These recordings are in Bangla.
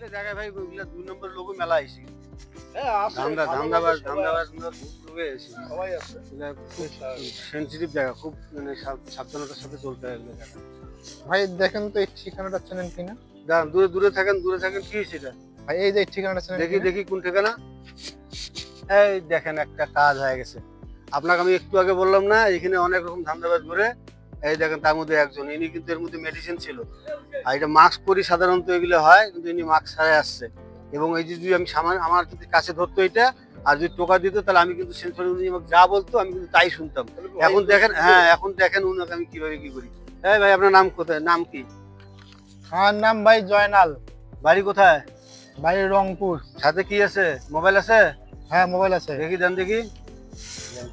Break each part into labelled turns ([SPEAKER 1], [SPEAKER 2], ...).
[SPEAKER 1] এগুলো জায়গায় ভাই ওইগুলো দুই নম্বর লোকও মেলা আইসি।
[SPEAKER 2] হ্যাঁ
[SPEAKER 1] ধান্দা ধান্দাবাজ ধান্দাবাজ
[SPEAKER 2] আছে,
[SPEAKER 1] লোকে
[SPEAKER 2] সবাই আছে।
[SPEAKER 1] সেন্সিটিভ জায়গা খুব মানে সাবধানতার সাথে চলতে হয় এগুলো জায়গা।
[SPEAKER 3] ভাই দেখেন তো এই ঠিকানাটা চেনেন কিনা?
[SPEAKER 1] দাঁড়ান দূরে দূরে থাকেন দূরে থাকেন কি সেটা
[SPEAKER 3] ভাই এই যে ঠিকানাটা চেনেন
[SPEAKER 1] দেখি দেখি কোন ঠিকানা। এই দেখেন একটা কাজ হয়ে গেছে। আপনাকে আমি একটু আগে বললাম না এখানে অনেক রকম ধান্দাবাজ ঘুরে এই দেখেন তার মধ্যে একজন। ইনি কিন্তু এর মধ্যে মেডিসিন ছিল। আর এটা মাস্ক পরি সাধারণত এগুলো হয় কিন্তু ইনি মাস্ক ছাড়াই আসছে। এবং এই যে যদি আমি সামান আমার যদি কাছে ধরতো এটা আর যদি টোকা দিত তাহলে আমি কিন্তু সেন্সর আমাকে যা বলতো আমি কিন্তু তাই শুনতাম। এখন দেখেন হ্যাঁ এখন দেখেন উনাকে আমি কীভাবে কি করি। হ্যাঁ ভাই আপনার নাম কোথায়? নাম কি?
[SPEAKER 3] আমার নাম ভাই জয়নাল।
[SPEAKER 1] বাড়ি কোথায়?
[SPEAKER 3] বাড়ি রংপুর।
[SPEAKER 1] সাথে কি আছে? মোবাইল আছে?
[SPEAKER 3] হ্যাঁ মোবাইল আছে।
[SPEAKER 1] দেখি দেন দেখি।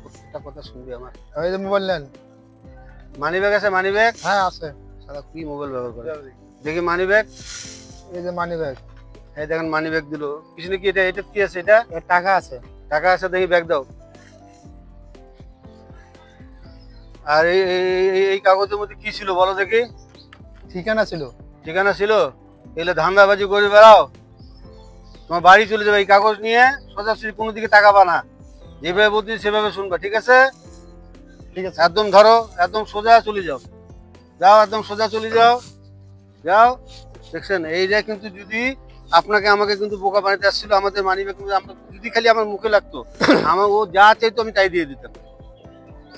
[SPEAKER 1] প্রত্যেকটা কথা শুনবি আমার।
[SPEAKER 3] ওই যে মোবাইল নেন
[SPEAKER 1] মানি ব্যাগ আছে মানি ব্যাগ
[SPEAKER 3] হ্যাঁ আছে।
[SPEAKER 1] সারা কি মোবাইল ব্যবহার করে? দেখি মানি ব্যাগ
[SPEAKER 3] এই যে মানি ব্যাগ
[SPEAKER 1] এই দেখেন মানি ব্যাগ দিল। পিছনে কি এটা? এটা কি আছে এটা?
[SPEAKER 3] টাকা আছে।
[SPEAKER 1] টাকা আছে দেখি ব্যাগ দাও। আর এই এই- কাগজের মধ্যে কি ছিল বলো দেখি?
[SPEAKER 3] ঠিকানা ছিল।
[SPEAKER 1] ঠিকানা ছিল? এগুলো ধান্দাবাজি করে বেড়াও। তোমার বাড়ি চলে যাবে এই কাগজ নিয়ে। সোজাসুজি কোনো দিকে তাকাবা না। যেভাবে বলছি সেভাবে শুনবা ঠিক আছে?
[SPEAKER 3] ঠিক আছে
[SPEAKER 1] একদম ধরো একদম সোজা চলে যাও। যাও একদম সোজা চলে যাও। যাও দেখছেন এইটা কিন্তু যদি আপনাকে আমাকে কিন্তু বোকা বানাতে আসছিল আমাদের মানি কিন্তু আমরা যদি খালি আমার মুখে লাগতো আমার ও যা চাইতো আমি তাই দিয়ে দিতাম।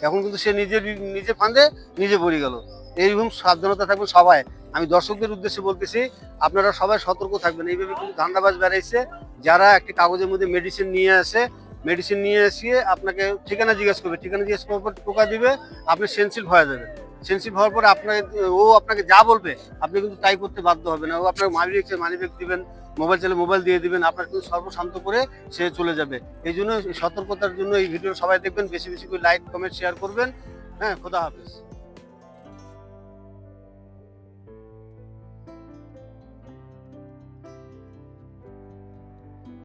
[SPEAKER 1] এখন কিন্তু সে নিজে নিজে ফান্দে নিজে পড়ে গেল। এইরকম সাবধানতা থাকবে সবাই। আমি দর্শকদের উদ্দেশ্যে বলতেছি আপনারা সবাই সতর্ক থাকবেন। এইভাবে কিন্তু ধান্দাবাজ বেড়াইছে। যারা একটি কাগজের মধ্যে মেডিসিন নিয়ে আসে মেডিসিন নিয়ে এসে আপনাকে ঠিকানা জিজ্ঞেস করবে। ঠিকানা জিজ্ঞেস করার পর টোকা দিবে, আপনি সেন্সিল হয়ে যাবেন। সেন্সিল হওয়ার পরে আপনাকে ও আপনাকে যা বলবে, আপনি কিন্তু তাই করতে বাধ্য হবে না ও আপনাকে মানি রেখে মানি ব্যাগ দিবেন মোবাইল চালে মোবাইল দিয়ে দিবেন, আপনার কিন্তু সর্বশান্ত করে সে চলে যাবে। এই জন্য সতর্কতার জন্য এই ভিডিও সবাই দেখবেন, বেশি বেশি করে লাইক কমেন্ট শেয়ার করবেন। হ্যাঁ খোদা হাফেজ।